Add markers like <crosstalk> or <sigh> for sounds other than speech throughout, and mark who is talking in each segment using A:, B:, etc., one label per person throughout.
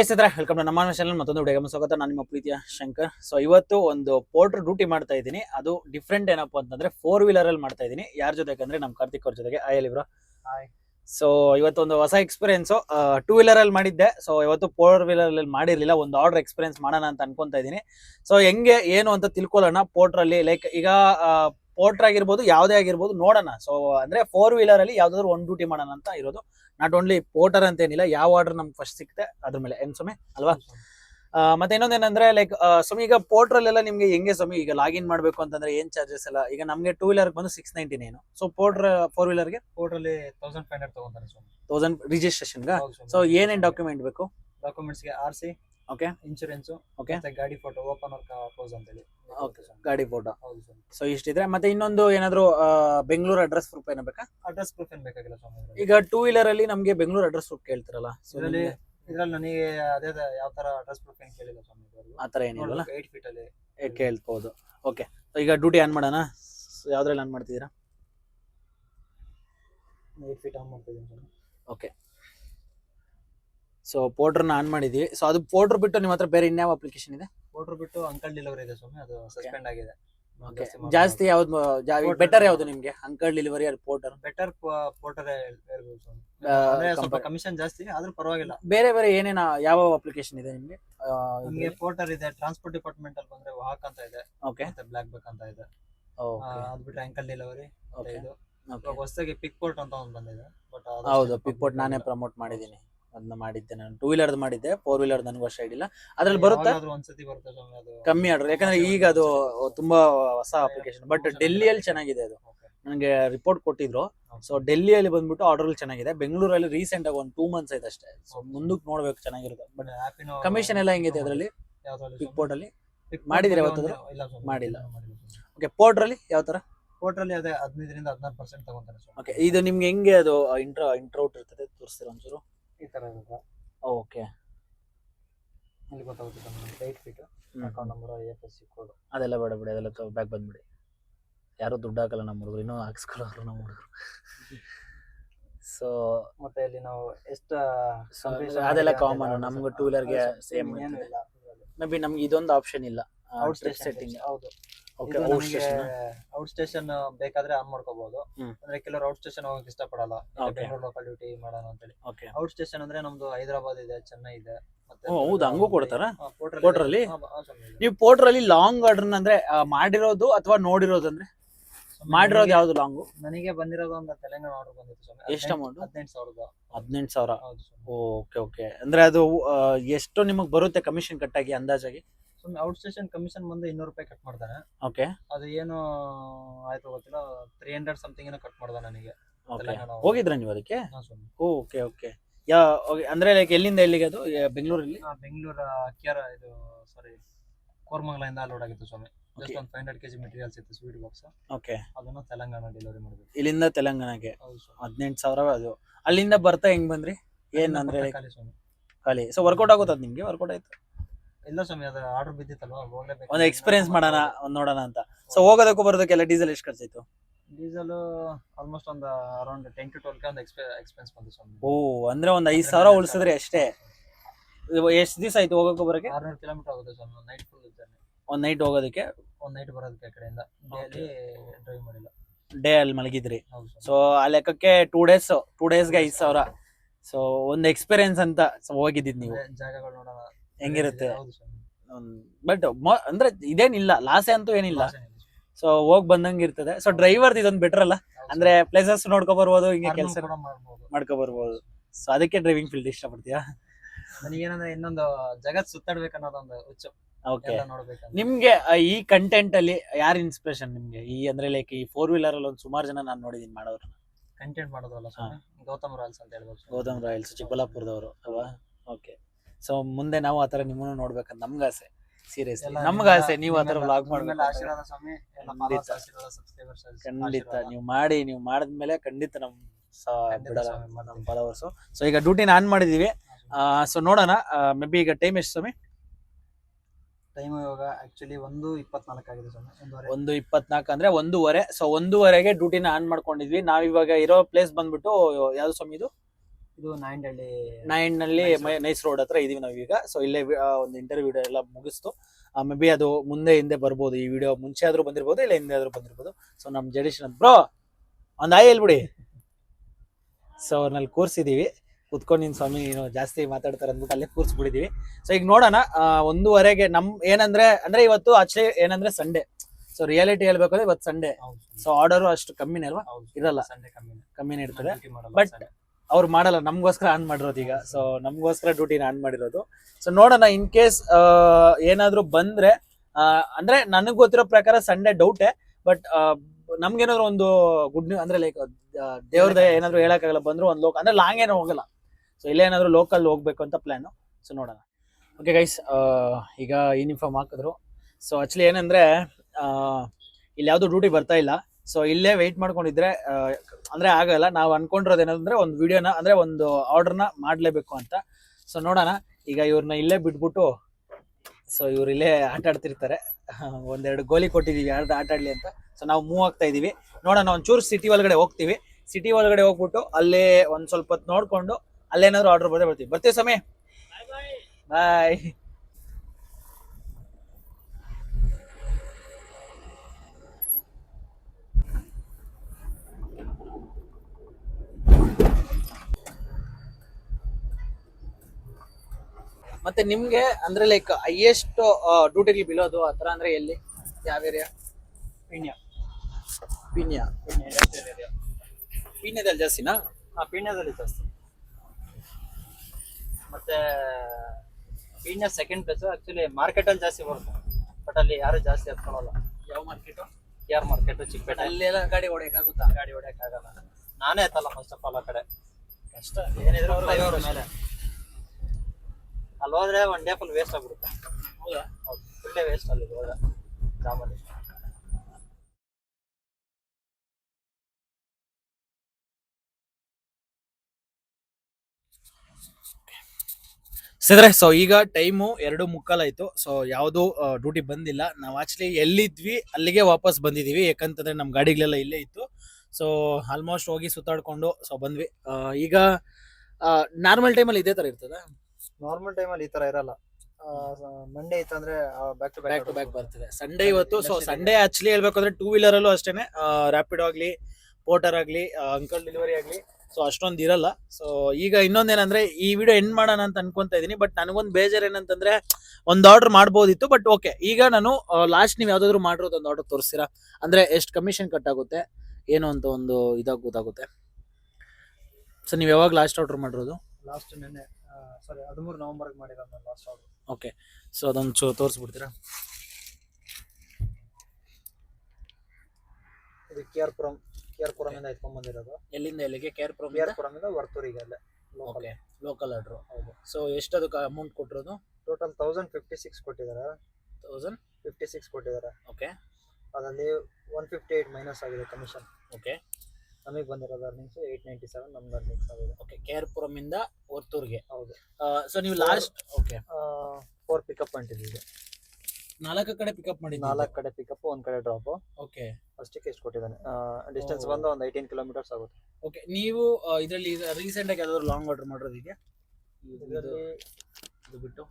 A: Hi ಸತ್ರ welcome to ನಮ್ಮ channel ಮತ್ತೊಂದು ವಿಡಿಯೋಗೆ ಸ್ವಾಗತ. ನಾನು ನಿಮ್ಮ ಪ್ರೀತಿಯ ಶಂಕರ್. ಸೊ ಇವತ್ತು ಒಂದು ಪೋರ್ಟರ್ ಡ್ಯೂಟಿ ಮಾಡ್ತಾ ಇದ್ದೀನಿ. ಅದು ಡಿಫ್ರೆಂಟ್ ಏನಪ್ಪ ಅಂತಂದ್ರೆ ಫೋರ್ ವೀಲರ್ ಅಲ್ಲಿ ಮಾಡ್ತಾ ಇದ್ದೀನಿ. ಯಾರ ಜೊತೆಗೆ ಅಂದ್ರೆ ನಮ್ಮ ಕಾರ್ತಿಕ್ ಅವ್ರ ಜೊತೆಗೆ. ಆಯಲ್ ಇಬ್ರು. ಸೊ ಇವತ್ತು ಒಂದು ಹೊಸ ಎಕ್ಸ್ಪೀರಿಯನ್ಸ್ ಟೂ ವೀಲರ್ ಅಲ್ಲಿ ಮಾಡಿದ್ದೆ. ಸೊ ಇವತ್ತು ಫೋರ್ ವೀಲರ್ ಅಲ್ಲಿ ಮಾಡಿರ್ಲಿಲ್ಲ. ಒಂದು ಆರ್ಡರ್ ಎಕ್ಸ್ಪೀರಿಯನ್ಸ್ ಮಾಡೋಣ ಅಂತ ಅನ್ಕೊಂತ ಇದ್ದೀನಿ. ಸೊ ಹೆಂಗೆ ಏನು ಅಂತ ತಿಳ್ಕೊಳ್ಳೋಣ ಪೋರ್ಟರ್ ಅಲ್ಲಿ. ಲೈಕ್ ಈಗ ಪೋರ್ಟರ್ ಆಗಿರ್ಬೋದು ಯಾವುದೇ ಆಗಿರ್ಬೋದು ನೋಡೋಣ. ಸೊ ಅಂದ್ರೆ ಫೋರ್ ವೀಲರ್ ಅಲ್ಲಿ ಯಾವ್ದಾದ್ರು ಒಂದು ಡ್ಯೂಟಿ ಮಾಡೋಣ ಅಂತ ಇರೋದು. ನಾಟ್ ಓನ್ಲಿ ಪೋರ್ಟರ್ ಅಂತ ಏನಿಲ್ಲ ಯಾವ ಆರ್ಡರ್ ನಮ್ಗೆ ಫಸ್ಟ್ ಸಿಕ್ತೆ ಅದ್ರ ಮೇಲೆ. ಏನ್ ಸುಮ್ಮನೆ ಅಲ್ವಾ? ಮತ್ತೆ ಇನ್ನೊಂದೇನಂದ್ರೆ ಲೈಕ್ ಸ್ವಾಮಿ ಈಗ ಪೋರ್ಟಲ್ ಎಲ್ಲ ನಿಮ್ಗೆ ಹೆಂಗೆ ಸ್ವಾಮಿ ಈಗ ಲಾಗಿನ್ ಮಾಡಬೇಕು ಅಂತಂದ್ರೆ ಏನ್ ಚಾರ್ಜಸ್ ಎಲ್ಲ? ಈಗ ನಮ್ಗೆ ಟೂ ವೀಲರ್ ಬಂದು six ninety nine so Porter four ವೀಲರ್ಗೆ
B: ಪೋರ್ಟ್ರಲ್ಲಿ ತೌಸಂಡ್ ಫೈವ್ ಹಂಡ್ರೆಡ್ ತಗೊಂತಾರೆ ಸ್ವಾಮಿ.
A: ತೌಸಂಡ್ ರಿಜಿಸ್ಟ್ರೇಷನ್ಗೆ ಸೊ ಏನೇನ್ ಡಾಕ್ಯುಮೆಂಟ್ ಬೇಕು?
B: ಡಾಕ್ಯುಮೆಂಟ್ಸ್ಗೆ R C
A: Okay.
B: Insurance
A: okay
B: ಮತ್ತೆ ಗಾಡಿ ಫೋಟೋ ಓಪನ್ ಅಂತ ಹೇಳಿ
A: ಸರ್ ಗಾಡಿ ಫೋಟೋ
B: ಹೌದು ಸರ್.
A: ಸೊ ಇಷ್ಟಿದ್ರೆ ಮತ್ತೆ ಇನ್ನೊಂದು ಏನಾದ್ರು ಬೆಂಗಳೂರು ಅಡ್ರೆಸ್ ಪ್ರೂಫ್ ಏನೋ ಬೇಕಾ?
B: ಅಡ್ರೆಸ್ ಪ್ರೂಫ್ ಏನ್ ಬೇಕಾಗಿಲ್ಲ ಸ್ವಾಮಿ.
A: ಈಗ ಟೂ ವೀಲರ್ ಅಲ್ಲಿ ನಮಗೆ ಬೆಂಗಳೂರು ಅಡ್ರೆಸ್ ಪ್ರೂಫ್ ಕೇಳ್ತಿರಲ್ಲ ಸೊ
B: ಇದರಲ್ಲಿ ಇದರಲ್ಲಿ ನನಗೆ ಅದೇ ಯಾವ ತರ ಅಡ್ರೆಸ್ ಪ್ರೂಫ್ ಏನು ಕೇಳಿಲ್ಲ ಸ್ವಾಮಿ ಆ
A: ಆತರ
B: ಏನಿಲ್ಲ ಏಟ್ ಫೀಟ್ ಅಲ್ಲಿ.
A: ಕೇಳ್ಬೋದು. ಓಕೆ ಈಗ ಡ್ಯೂಟಿ ಆನ್ ಮಾಡೋಣ? ಯಾವ್ದ್ರಲ್ಲಿ ಆನ್ ಮಾಡ್ತಿದ್ದೀರಾ?
B: ಏಟ್ ಫೀಟ್ ಆನ್ ಮಾಡ್ತಿದ್ದೀನಿ ಸರ್
A: ಓಕೆ ಸೊ ಪೋರ್ಟರ್ನ ಆನ್ ಮಾಡಿದ್ವಿ. ಸೊ ಅದು ಪೋರ್ಟರ್ ಬಿಟ್ಟು ನಿಮ್ಮ ಹತ್ರ ಬೇರೆ ಇನ್ಯಾವ ಅಪ್ಲಿಕೇಶನ್ ಇದೆ?
B: ಕೋರ್ಟರ್ ಬಿಟ್ಟು ಅಂಕಲ್ ಡೆಲಿವರಿ ಇದೆ ಸ್ವಾಮಿ. ಅದು ಸಸ್ಪೆಂಡ್ ಆಗಿದೆ.
A: ಜಾಸ್ತಿ ಯಾವ್ದು ಬೆಟರ್ ಯಾವ್ದು ನಿಮ್ಗೆ? ಅಂಕಲ್ ಡೆಲಿವರಿ ಅಲ್ಲಿ ಪೋರ್ಟರ್
B: ಬೆಟರ್ ಪೋರ್ಟರ್ ಸ್ವಲ್ಪ ಕಮಿಷನ್ ಜಾಸ್ತಿ ಆದ್ರೂ ಪರವಾಗಿಲ್ಲ.
A: ಬೇರೆ ಬೇರೆ ಏನೇನ ಯಾವ ಅಪ್ಲಿಕೇಶನ್ ಇದೆ ನಿಮ್ಗೆ?
B: ನಿಮ್ಗೆ ಪೋರ್ಟರ್ ಇದೆ ಟ್ರಾನ್ಸ್ಪೋರ್ಟ್ ಡಿಪಾರ್ಟ್ಮೆಂಟ್ ಅಲ್ಲಿ ಬಂದ್ರೆ ವಾಹಕ್ ಅಂತ ಇದೆ.
A: ಓಕೆ
B: ಮತ್ತೆ ಬ್ಲಾಕ್ ಬೇಕ್ ಅಂತ ಇದೆ. ಅದ್ ಬಿಟ್ರೆ ಅಂಕಲ್ ಡೆಲಿವರಿ ಇದು. ಹೊಸದಾಗಿ ಪಿಕ್ ಪೋರ್ಟ್ ಅಂತ ಒಂದು ಬಂದಿದೆ. ಬಟ್
A: ಹೌದು ಪಿಕ್ ಪೋರ್ಟ್ ನಾನೇ ಪ್ರಮೋಟ್ ಮಾಡಿದ್ದೀನಿ. ಅದನ್ನ ಮಾಡಿದ್ದೆ ನಾನು. ಟೂ ವೀಲರ್ ಮಾಡಿದ್ದೆ ಫೋರ್ ವೀಲರ್ ನನಗೂ ವರ್ಷ ಐಡಿಲ್ಲ ಅದ್ರಲ್ಲಿ ಬರುತ್ತಾ
B: ಒಂದ್ಸತಿ ಬರುತ್ತೆ ಸ್ವಾಮಿ ಅದು
A: ಕಮ್ಮಿ ಆರ್ಡರ್. ಯಾಕಂದ್ರೆ ಈಗ ಅದು ತುಂಬಾ ಹೊಸ ಅಪ್ಲಿಕೇಶನ್ ಬಟ್ ಡೆಲ್ಲಿಯಲ್ಲಿ ಚೆನ್ನಾಗಿದೆ ಅದು. ನನಗೆ ರಿಪೋರ್ಟ್ ಕೊಟ್ಟಿದ್ರು. ಸೊ ಡೆಲ್ಲಿಯಲ್ಲಿ ಬಂದ್ಬಿಟ್ಟು ಆರ್ಡರ್ ಚೆನ್ನಾಗಿದೆ. ಬೆಂಗಳೂರಲ್ಲಿ ರೀಸೆಂಟ್ ಆಗಿ ಒಂದು ಟೂ ಮಂತ್ಸ್ ಆಯ್ತು ಅಷ್ಟೇ. ಸೊ ಮುಂದಕ್ಕೆ ನೋಡ್ಬೇಕು ಚೆನ್ನಾಗಿರುತ್ತೆ. ಬಟ್ ಕಮಿಷನ್ ಎಲ್ಲ ಹೆಂಗಿದೆ ಅದರಲ್ಲಿ? ಪಿಕ್? ಪೋರ್ಟ್ ಅಲ್ಲಿ
B: ಮಾಡಿದ್ರೆ
A: ಯಾವತ್ತಾದ್ರೂ? ಮಾಡಿಲ್ಲ. ಓಕೆ ಪೋರ್ಟ್ರಲ್ಲಿ ಯಾವ ತರ?
B: ಪೋರ್ಟ್ರಲ್ಲಿ ಅಲ್ಲಿ ಅದೇ ಹದಿನೈದರಿಂದ ಹದಿನಾರು ಪರ್ಸೆಂಟ್ ತಗೊಂತಾರೆ.
A: ಓಕೆ ಇದು ನಿಮ್ಗೆ ಹೆಂಗೆ ಅದು ಇಂಟ್ರೋ ಇಂಟ್ರೌಟ್ ಇರ್ತದೆ? ತೋರಿಸ್ತೀರ ಒಂಚೂರು?
B: ಈ ತರ ಇರುತ್ತೆ
A: ಓಕೆ.
B: ಇಲ್ಲಿ ಗೊತ್ತಾಗುತ್ತೆ ಸ್ವಾಮಿ eight feet account number I F S C code
A: ಅದೆಲ್ಲ ಬೇಡ ಬಿಡಿ ಅದೆಲ್ಲ ಬ್ಯಾಕ್ ಬಂದ್ಬಿಡಿ. ಯಾರು ದುಡ್ಡು ಹಾಕಲ್ಲ ನಮ್ಮ ಹುಡುಗರು ಇನ್ನೂ ಹಾಕ್ಸ್ಕೊಳ್ಳೋರು ನಮ್ಮ ಹುಡುಗರು. ಸೊ
B: ಮತ್ತೆ ಇಲ್ಲಿ ನಾವು ಎಷ್ಟು
A: ಅದೆಲ್ಲ ಕಾಮನ್ ನಮ್ಗೆ ಟೂ ವೀಲರ್ಗೆ ಸೇಮ್
B: ಏನು ಇಲ್ಲ
A: ಮೇ ಬಿ ನಮ್ಗೆ ಇದೊಂದು ಆಪ್ಷನ್ ಇಲ್ಲ
B: ಔಟ್
A: ಟ್ರಿಪ್ ಸೆಟ್ಟಿಂಗ್
B: ಹೌದು.
A: ಓಕೆ
B: ಇದು
A: ಔಟ್
B: ನಮಗೆ
A: ಸ್ಟೇಷನ್
B: ಔಟ್ ಸ್ಟೇಷನ್ ಬೇಕಾದ್ರೆ ಆನ್ ಮಾಡ್ಕೋಬಹುದು
A: ಹ್ಮ್.
B: ಅಂದ್ರೆ ಕೆಲವರು ಔಟ್ ಸ್ಟೇಷನ್ ಹೋಗಕ್ ಇಷ್ಟಪಡಲ್ಲ.
A: Okay.
B: ಬೆಂಗಳೂರು ಲೋಕಲ್ ಡ್ಯೂಟಿ ಮಾಡೋಣ ಅಂತೇಳಿ.
A: ಓಕೆ
B: ಔಟ್ ಸ್ಟೇಷನ್ ಅಂದ್ರೆ ನಮ್ದು ಹೈದರಾಬಾದ್ ಇದೆ ಚೆನ್ನೈ ಇದೆ. ಮತ್ತೆ
A: ಓ, ಹೌದಾ? ಹಂಗೂ ಕೊಡ್ತಾರಾ?
B: ಪೋರ್ಟ್ರಲ್ಲಿ
A: ಪೋರ್ಟ್ರಲ್ಲಿ? ನೀವು ಪೋರ್ಟರ್ ಅಲ್ಲಿ ಲಾಂಗ್ ಆರ್ಡರ್ ಅಂದ್ರೆ ಆ, ಮಾಡಿರೋದು ಅಥವಾ ನೋಡಿರೋದು ಅಂದ್ರೆ? ಮಾಡಿರೋದು ಯಾವ್ದು ಲಾಂಗ್
B: ನನಗೆ ಬಂದಿರೋದು ಒಂದು ತೆಲಂಗಾಣ ಆರ್ಡರ್ ಬಂದಿತ್ತು ಸ್ವಾಮಿ.
A: ಎಷ್ಟು ಅಮೌಂಟ್
B: ಹದಿನೆಂಟು ಸಾವಿರದ.
A: ಹದಿನೆಂಟು ಸಾವಿರ?
B: ಹೌದು ಸ್ವಾಮಿ.
A: ಓಕೆ ಓಕೆ ಅಂದ್ರೆ ಅದು ಆ, ಎಷ್ಟು ನಿಮಗೆ ಬರುತ್ತೆ ಕಮಿಷನ್ ಕಟ್ಟಾಗಿ ಅಂದಾಜಾಗಿ?
B: ಸ್ವಾಮಿ ಔಟ್ ಸ್ಟೇಷನ್ ಕಮಿಷನ್ ಬಂದು ಇನ್ನೂರು ರೂಪಾಯಿ ಕಟ್ ಮಾಡ್ತಾನೆ
A: ಓಕೆ
B: ಅದು ಏನು ಆಯ್ತು ಗೊತ್ತಿಲ್ಲ ತ್ರೀ ಹಂಡ್ರೆಡ್ ಸಮಥಿಂಗ್ ಏನೋ ಕಟ್ ಮಾಡ್ದ ನನಗೆ.
A: ಓಕೆ
B: ತೆಲಂಗಾಣ
A: ಹೋಗಿದ್ರ ನೀವು ಅದಕ್ಕೆ?
B: ಹಾ, ಸ್ವಾಮಿ
A: ಓಕೆ ಓಕೆ ಯಾ okay. ಅಂದ್ರೆ ಲೈಕ್ ಎಲ್ಲಿಂದ ಎಲ್ಲಿಗೆ ಅದು? ಯಾ- ಬೆಂಗಳೂರಲ್ಲಿ?
B: ಆ, ಬೆಂಗಳೂರ ಕೇರ ಇದು ಸಾರಿ ಕೋರ್ಮಂಗ್ಲಿಂದ ಲೋಡ್ ಆಗಿತ್ತು ಸ್ವಾಮಿ. Just
A: Okay.
B: ಒಂದು ಫೈವ್ ಹಂಡ್ರೆಡ್ ಕೆಜಿ ಮೆಟೀರಿಯಲ್ಸ್ ಇತ್ತು ಸ್ವೀಟ್ ಬಾಕ್ಸ್
A: ಓಕೆ
B: ಅದನ್ನ ತೆಲಂಗಾಣ ಡೆಲಿವರಿ ಮಾಡಬೇಕು
A: ಇಲ್ಲಿಂದ ತೆಲಂಗಾಣಗೆ
B: ಹೌದು ಸ್ವಾಮಿ.
A: ಹದಿನೆಂಟು ಸಾವಿರ ಅದು. ಅಲ್ಲಿಂದ ಬರ್ತಾ ಹೆಂಗ್ ಬಂದ್ರಿ? ಏನ್ ಅಂದ್ರೆ like
B: ಖಾಲಿ ಸ್ವಾಮಿ.
A: ಖಾಲಿ. ಸೊ ವರ್ಕೌಟ್ ಆಗುತ್ತೆ ಅದು ನಿಮ್ಗೆ? ವರ್ಕೌಟ್ ಆಯ್ತು?
B: ಇಲ್ಲ ಸ್ವಾಮಿ ಅದು ಆರ್ಡರ್ ಬಿದ್ದಿತ್ತಲ್ವಾ? ಹೋಗ್ಲೇಬೇಕು.
A: ಒಂದು ಎಕ್ಸ್ಪೀರಿಯನ್ಸ್ ಮಾಡೋಣ ಒಂದು ನೋಡೋಣ ಅಂತ. ಸೊ ಹೋಗೋದಕ್ಕೂ ಬರೋದಕ್ಕೆಲ್ಲ ಡೀಸೆಲ್ ಎಷ್ಟು ಖರ್ಚಾಯ್ತು?
B: ಡೀಸೆಲ್ ಆಲ್ಮೋಸ್ಟ್ ಒಂದು around ten to twelve K ಒಂದು ಎಕ್ಸ್ಪೆನ್ಸ್ ಬಂತು ಸ್ವಾಮಿ.
A: ಓ ಅಂದ್ರೆ ಒಂದು ಐದು ಸಾವಿರ ಉಳಿಸಿದ್ರೆ ಅಷ್ಟೇ. ಎಷ್ಟು ದಿವಸ ಆಯ್ತು ಹೋಗೋಕೆ ಬರೋಕ್ಕೆ?
B: ಆರ್ನೂರು ಕಿಲೋಮೀಟರ್ ಆಗುತ್ತೆ ಸ್ವಾಮಿ ನೈಟ್ ಫುಲ್ ಜರ್ನಿ
A: ಒಂದು ನೈಟ್ ಹೋಗೋದಕ್ಕೆ?
B: ಒಂದು ನೈಟ್ ಬರೋದಕ್ಕೆ ಆ ಕಡೆಯಿಂದ. ಡೈಲಿ ಡ್ರೈವ್ ಮಾಡಿಲ್ಲ.
A: ಡೇ ಅಲ್ಲಿ ಮಲಗಿದ್ರಿ. ಸೊ ಆ ಲೆಕ್ಕಕ್ಕೆ ಟೂ ಡೇಸ್ ಟೂ ಡೇಸ್ಗೆ ಐದು ಸಾವಿರ. ಸೊ ಒಂದು ಎಕ್ಸ್ಪೀರಿಯನ್ಸ್ ಅಂತ ಸೊ ಹೋಗಿದ್ದಿದ್ ನೀವು.
B: ಜಾಗಗಳು ನೋಡೋಣ.
A: ಹೆಂಗಿರುತ್ತೆ? ಬಟ್ ಅಂದ್ರೆ ಇದೇನಿಲ್ಲ ಲಾಸೆ ಅಂತೂ ಏನಿಲ್ಲ. ಸೊ ಹೋಗ್ ಬಂದಂಗ ಇರ್ತದೆ ಸೊ ಡ್ರೈವರ್ ಇದೊಂದು ಬೆಟರ್ ಅಲ್ಲ ಅಂದ್ರೆ ಪ್ಲೇಸಸ್ ನೋಡ್ಕೊ ಬರ್ಬೋದು ಹಿಂಗೆ. ಕೆಲಸ ಮಾಡ್ಕೊ ಬರ್ಬೋದು. ಸೊ ಅದಕ್ಕೆ ಡ್ರೈವಿಂಗ್ ಫೀಲ್ಡ್ ಇಷ್ಟಪಡ್ತೀಯಾ?
B: ನನಗೇನಂದ್ರೆ ಇನ್ನೊಂದು ಜಗತ್ ಸುತ್ತಾಡ್ಬೇಕು ಅನ್ನೋದೊಂದು ಹುಚ್ಚು.
A: ಓಕೆ ನಿಮ್ಗೆ ಈ ಕಂಟೆಂಟ್ ಅಲ್ಲಿ ಯಾರು ಇನ್ಸ್ಪಿರೇಷನ್ ನಿಮ್ಗೆ? ಈ ಅಂದ್ರೆ ಲೈಕ್ ಈ ಫೋರ್ ವೀಲರ್ ಅಲ್ಲಿ ಒಂದು ಸುಮಾರು ಜನ ನಾನು ನೋಡಿದೀನಿ ಮಾಡೋರು
B: ಕಂಟೆಂಟ್ ಮಾಡೋದಲ್ಲ ಗೌತಮ್ ರಾಯಲ್ಸ್ ಅಂತ ಹೇಳ್ಬೋದು.
A: ಗೌತಮ್ ರಾಯಲ್ಸ್ ಚಿಕ್ಕಬಳ್ಳಾಪುರದವರು ಅಲ್ವಾ? ಓಕೆ ಸೊ ಮುಂದೆ ನಾವು ಆ ತರ ನಿಮ್ಮನ್ನು ನೋಡ್ಬೇಕಂತ ನಮ್ಗೆ ಆಸೆ. ಸೀರಿಯಸ್
B: ಎಲ್ಲ
A: ನಮ್ಗೆ ಆಸೆ. ನೀವು ಆತರ
B: ನಿಮ್ಮೆಲ್ಲ-
A: ವ್ಲಾಗ್ ಮಾಡ್ಬೇಕು
B: ಆಶೀರ್ವಾದ ಸ್ವಾಮಿ. ಎಲ್ಲ
A: ಖಂಡಿತ.
B: ಆಶೀರ್ವಾದ
A: ನೀವು ಮಾಡಿ ನೀವು ಮಾಡಿದ್ಮೇಲೆ ಖಂಡಿತ ನಮ್
B: ಖಂಡಿತ
A: ಬಿಡಲ್ಲ
B: ಸ್ವಾಮಿ,
A: ನಮ್ಮ
B: ಮಾಡ್ತೀವಿ.
A: ಫಾಲೋವರ್ಸ್ ಸೊ ಈಗ ಡ್ಯೂಟಿನ ಆನ್ ಮಾಡಿದೀವಿ. ಸೊ ನೋಡೋಣ. ಮೇ ಬಿ ಈಗ ಟೈಮ್ ಎಷ್ಟು ಸ್ವಾಮಿ?
B: ಟೈಮ್ ಇವಾಗ ಆಕ್ಚುಲಿ ಒಂದು ಇಪ್ಪತ್ನಾಲ್ಕು ಆಗಿದೆ ಸ್ವಾಮಿ ಒಂದೂವರೆ.
A: ಒಂದು ಇಪ್ಪತ್ನಾಲ್ಕು ಅಂದ್ರೆ ಒಂದೂವರೆ. ಸೊ ಒಂದೂವರೆಗೆ ಡ್ಯೂಟಿನ ಆನ್ ಮಾಡ್ಕೊಂಡಿದ್ವಿ. ನಾವ್ ಇವಾಗ ಇರೋ ಪ್ಲೇಸ್ ಬಂದ್ಬಿಟ್ಟು ಯಾವ್ದು ಸ್ವಾಮಿ ಇದು?
B: ಇದು
A: ನಲ್ಲಿ ಮೈ- ನೈಸ್ ರೋಡ್ ಹತ್ರ ಇದೀವಿ ನಾವು ಈಗ ಸೊ ಇಲ್ಲೇ ವಿ- ಆ, ಒಂದು ಇಂಟರ್ವ್ಯೂ ಎಲ್ಲ ಮುಗಿಸ್ತು. ಮೇ ಬಿ ಅದು ಮುಂದೆ ಹಿಂದೆ ಬರ್ಬೋದು. ಈ ವಿಡಿಯೋ ಮುಂಚೆ ಆದ್ರೂ ಬಂದಿರ್ಬೋದು ಇಲ್ಲ ಹಿಂದೆ ಆದ್ರೂ ಬಂದಿರ್ಬೋದು. ಸೊ ನಮ್ ಜಡೀಶನ್ ಬ್ರೋ ಒಂದ್ ಆಯ್ ಹೇಳ್ಬಿಡಿ. ಸೊ ಅವ್ರನ್ನಲ್ಲಿ ಕೂರ್ಸಿದೀವಿ. ಕುತ್ಕೊಂಡು ನಿನ್ ಸ್ವಾಮಿ ನೀನು ಜಾಸ್ತಿ ಮಾತಾಡ್ತಾರೆ ಅಂದ್ಬಿಟ್ಟು ಅಲ್ಲೇ ಕೂರ್ಸ್ಬಿಟ್ಟಿದೀವಿ ಸೊ ಈಗ ನೋಡೋಣ ಆ, ಒಂದೂವರೆಗೆ ನಮ್ ಏನಂದ್ರೆ ಅಂದ್ರೆ ಇವತ್ತು ಆಕ್ಚುಲಿ ಏನಂದ್ರೆ ಸಂಡೇ ಸೊ ರಿಯಾಲಿಟಿ ಹೇಳ್ಬೇಕಂದ್ರೆ ಇವತ್ತು ಸಂಡೇ
B: ಹೌದು.
A: ಸೊ ಆರ್ಡರ್ ಅಷ್ಟು ಕಮ್ಮಿನೇ ಅಲ್ವಾ?
B: ಹೌದು.
A: ಇರಲ್ಲ.
B: ಸಂಡೆ ಕಮ್ಮಿ
A: ಕಮ್ಮಿನೇ ಇರ್ತದೆ. But- ಅವ್ರು ಮಾಡಲ್ಲ, ನಮಗೋಸ್ಕರ ಆನ್ ಮಾಡಿರೋದು ಈಗ. ಸೊ ನಮಗೋಸ್ಕರ ಡ್ಯೂಟಿನ ಆನ್ ಮಾಡಿರೋದು. ಸೊ ನೋಡೋಣ ಇನ್ ಕೇಸ್ ಏನಾದರೂ ಬಂದ್ರೆ ಅಂದರೆ ನನಗ್ ಗೊತ್ತಿರೋ ಪ್ರಕಾರ ಸಂಡೇ ಡೌಟೇ ಬಟ್ ನಮ್ಗೇನಾದ್ರು ಒಂದು ಗುಡ್ ನ್ಯೂ ಅಂದ್ರೆ ಲೈಕ್ ದೇವ್ರದ ಏನಾದ್ರು ಹೇಳಕ್ಕಾಗಲ್ಲ, ಬಂದ್ರು ಒಂದು ಲೋಕ ಅಂದ್ರೆ ಲಾಂಗ್ ಏನೋ ಹೋಗಲ್ಲ. ಸೊ ಇಲ್ಲೇ ಏನಾದರೂ ಲೋಕಲ್ ಹೋಗ್ಬೇಕು ಅಂತ ಪ್ಲಾನ್ ಸೊ ನೋಡೋಣ. ಓಕೆ ಗೈಸ್ ಈಗ ಯೂನಿಫಾರ್ಮ್ ಹಾಕಿದ್ರು. ಸೊ ಆಕ್ಚುಲಿ ಏನಂದ್ರೆ ಇಲ್ಲಿ ಯಾವ್ದು ಡ್ಯೂಟಿ ಬರ್ತಾ ಇಲ್ಲ. ಸೊ ಇಲ್ಲೇ ವೆಯ್ಟ್ ಮಾಡ್ಕೊಂಡಿದ್ರೆ ಅಂದ್ರೆ ಆಗಲ್ಲ. ನಾವು ಅನ್ಕೊಂಡಿರೋದು ಏನಂದ್ರೆ ಒಂದು ವಿಡಿಯೋನ ಅಂದ್ರೆ ಒಂದು ಆರ್ಡರ್ನ ಮಾಡ್ಲೇಬೇಕು ಅಂತ. ಸೊ ನೋಡೋಣ. ಈಗ ಇವ್ರನ್ನ ಇಲ್ಲೇ ಬಿಟ್ಬಿಟ್ಟು ಸೊ ಇವ್ರು ಇಲ್ಲೇ ಆಟ ಆಡ್ತಿರ್ತಾರೆ. <laughs> ಒಂದೆರಡು ಗೋಲಿ ಕೊಟ್ಟಿದ್ದೀವಿ ಯಾರ್ದು ಆಟ ಅಂತ. ಸೊ ನಾವು ಮೂವ್ ಆಗ್ತಾ ಇದೀವಿ. ನೋಡೋಣ, ಒಂಚೂರು ಸಿಟಿ ಒಳಗಡೆ ಹೋಗ್ತೀವಿ. ಸಿಟಿ ಒಳಗಡೆ ಹೋಗ್ಬಿಟ್ಟು, ಅಲ್ಲೇ ಒಂದು ಸ್ವಲ್ಪ ಹೊತ್ತು ನೋಡ್ಕೊಂಡು, ಅಲ್ಲೇನಾದ್ರು ಆರ್ಡರ್ ಬರ್ದೇ ಬರ್ತೀವಿ. ಬರ್ತೀವಿ ಸಮಯ ಬಾಯ್ ಮತ್ತೆ ನಿಮ್ಗೆ ಅಂದ್ರೆ ಲೈಕ್ ಹೈಯೆಸ್ಟ್ ಡ್ಯೂಟಿಗೆ ಬೀಳೋದು ಆತರ ಅಂದ್ರೆ ಎಲ್ಲಿ? ಯಾವ ಏರಿಯಾ
B: ಪೀಣ್ಯ.
A: ಪೀಣ್ಯ. ಪೀಣ್ಯದಲ್ಲಿ ಜಾಸ್ತಿನಾ?
B: ಹಾ ಪೀಣ್ಯದಲ್ಲಿ ಜಾಸ್ತಿ. ಮತ್ತೆ Peenya second place actually market ಅಲ್ಲಿ ಜಾಸ್ತಿ ಬರುತ್ತೆ. ಬಟ್ ಅಲ್ಲಿ ಯಾರು ಜಾಸ್ತಿ ಹತ್ಕೊಳಲ್ಲ
A: ಯಾವ ಮಾರ್ಕೆಟ್
B: ಆರ್ ಮಾರ್ಕೆಟ್ ಚಿಕ್ಕಪೇಟೆ.
A: ಅಲ್ಲೆಲ್ಲ ಗಾಡಿ ಹೊಡೆಯಕ್ಕಾಗುತ್ತಾ
B: ಗಾಡಿ ಹೊಡೆಯಕ್ ಆಗಲ್ಲ. ನಾನೇ ಎತ್ತಲ್ಲ ಫಸ್ಟ್ ಆಫ್ ಆಲ್ ಆ ಕಡೆ.
A: ಕಷ್ಟ. ಏನಿದ್ರು
B: ಮೇಲೆ. ಅಲ್ಲಿ ಹೋದ್ರೆ ಒನ್ ಡೇ ಫುಲ್ ವೇಸ್ಟ್ ಆಗ್ಬಿಡುತ್ತೆ.
A: ಹೌದಾ?
B: ಫುಲ್ ಡೇ ವೇಸ್ಟ್ ಅಲ್ಲಿ ಹೋದ್ರೆ ಜಾಮಲ್ಲಿ
A: ಸಿದ್ರೆ ಸೊ ಈಗ ಟೈಮು ಎರಡು ಮುಕ್ಕಾಲಾಯ್ತು ಸೊ ಯಾವುದು ಡ್ಯೂಟಿ ಬಂದಿಲ್ಲ. ನಾವು ಆಕ್ಚುಲಿ ಎಲ್ಲಿದ್ವಿ ಅಲ್ಲಿಗೆ ವಾಪಸ್ ಬಂದಿದೀವಿ. ಯಾಕಂತಂದ್ರೆ ನಮ್ಮ ಗಾಡಿಗಳೆಲ್ಲ ಇಲ್ಲೇ ಇತ್ತು. ಸೊ ಆಲ್ಮೋಸ್ಟ್ ಹೋಗಿ ಸುತ್ತಾಡ್ಕೊಂಡು ಸೊ ಬಂದ್ವಿ. ಈಗ ನಾರ್ಮಲ್ ಟೈಮಲ್ಲಿ ಇದೇ ಥರ ಇರ್ತದ?
B: ನಾರ್ಮಲ್ ಟೈಮಲ್ಲಿ ಈ ತರ ಇರಲ್ಲ. ಮಂಡೇ ಇತ್ತಂದ್ರೆ back to
A: back to back ಬರ್ತದೆ. ಸಂಡೇ ಇವತ್ತು ಸೊ ಸಂಡೇ ಆಕ್ಚುಲಿ ಹೇಳ್ಬೇಕಂದ್ರೆ ಟೂ ವೀಲರ್ ಅಲ್ಲೂ ಅಷ್ಟೇನೆ. ರ್ಯಾಪಿಡ್ ಆಗ್ಲಿ ಪೋರ್ಟರ್ ಆಗ್ಲಿ ಅಂಕಲ್ ಡೆಲಿವರಿ ಆಗ್ಲಿ ಸೊ ಅಷ್ಟೊಂದು ಇರಲ್ಲ. ಸೊ ಈಗ ಇನ್ನೊಂದೇನಂದ್ರೆ ಈ ವಿಡಿಯೋ ಎಂಡ್ ಮಾಡೋಣ ಅಂತ ಅನ್ಕೊಂತ ಇದೀನಿ ಬಟ್ ನನಗೊಂದು ಬೇಜಾರ್ ಏನಂತಂದ್ರೆ ಒಂದು ಆರ್ಡರ್ ಮಾಡ್ಬೋದಿತ್ತು ಬಟ್ ಓಕೆ ಈಗ ನಾನು ಲಾಸ್ಟ್ ನೀವು ಯಾವ್ದಾದ್ರು ಮಾಡಿರೋದು ಒಂದು ಆರ್ಡರ್ ತೋರಿಸ್ತೀರಾ ಅಂದ್ರೆ ಎಷ್ಟು ಕಮಿಷನ್ ಕಟ್ ಆಗುತ್ತೆ? ಏನು ಅಂತ ಒಂದು ಇದಾಗ ಗೊತ್ತಾಗುತ್ತೆ. ಸೊ ನೀವು ಯಾವಾಗ ಲಾಸ್ಟ್ ಆರ್ಡರ್ ಮಾಡಿರೋದು?
B: ಲಾಸ್ಟ್ ನಿನ್ನೆ. ಸಾರಿ ಹದಿಮೂರು ನವೆಂಬರ್ಗೆ ಮಾಡಿರೋದು ಲಾಸ್ಟ್ ಆರ್ಡರ್
A: ಓಕೆ ಸೊ ಅದೊಂದು ಚೂ ತೋರಿಸ್ಬಿಡ್ತೀರಾ?
B: ಇದು K R Puram K R Puram ಎತ್ಕೊಂಡ್ಬಂದಿರೋದು ಬಂದಿರೋದು.
A: ಎಲ್ಲಿಂದ ಎಲ್ಲಿಗೆ? K R Puram
B: K R Puram ಇಂದ ವರ್ತೂರಿಗೆ ಅಲ್ಲೇ
A: ಓಕೆ ಲೋಕಲ್ ಆರ್ಡ್ರು
B: ಹೌದು.
A: ಸೊ ಎಷ್ಟು ಅದಕ್ಕೆ ಅಮೌಂಟ್ ಕೊಟ್ಟಿರೋದು
B: ಟೋಟಲ್ ತೌಸಂಡ್ ಫಿಫ್ಟಿ ಸಿಕ್ಸ್ ಕೊಟ್ಟಿದ್ದಾರೆ.
A: ತೌಸಂಡ್
B: ಫಿಫ್ಟಿ ಸಿಕ್ಸ್ ಕೊಟ್ಟಿದ್ದಾರೆ.
A: ಓಕೆ
B: ಅದರಲ್ಲಿ ಒನ್ ಫಿಫ್ಟಿ ಏಯ್ಟ್ ಮೈನಸ್ ಆಗಿದೆ ಕಮಿಷನ್
A: ಓಕೆ
B: ನಮಗೆ ಬಂದಿರೋದು ಅರ್ನಿಂಗ್ಸ್ ಏಟ್ ನೈಂಟಿ ಸೆವೆನ್ ನಮ್ದು ಅರ್ನಿಂಗ್ಸ್ ಆಗಿದೆ
A: ಓಕೆ ಕೇರ್ ಪುರಮಿಂದ ಒರ್ತೂರ್ಗೆ
B: ಹೌದು.
A: ಸೊ ನೀವು last okay
B: four pickup point ಇದೆ
A: ನಾಲ್ಕು ಕಡೆ ಪಿಕಪ್ ಮಾಡಿ
B: ನಾಲ್ಕು ಕಡೆ ಪಿಕಪ್ ಒಂದ್ ಕಡೆ ಡ್ರಾಪ್
A: ಓಕೆ
B: ಅಷ್ಟಕ್ಕೆ ಎಷ್ಟು ಕೊಟ್ಟಿದ್ದಾನೆ? ಡಿಸ್ಟೆನ್ಸ್
A: ಓ.
B: ಬಂದು ಒಂದು ಏಯ್ಟೀನ್ ಕಿಲೋಮೀಟರ್ಸ್ ಆಗುತ್ತೆ.
A: ಓಕೆ ನೀವು ಇದರಲ್ಲಿ ರೀಸೆಂಟ್ ಆಗಿ ಯಾವ್ದಾದ್ರು ಲಾಂಗ್ ಆರ್ಡರ್ ಮಾಡಿರೋದು ಇದೆಯಾ? ಇದು- ಬಿಟ್ಟು.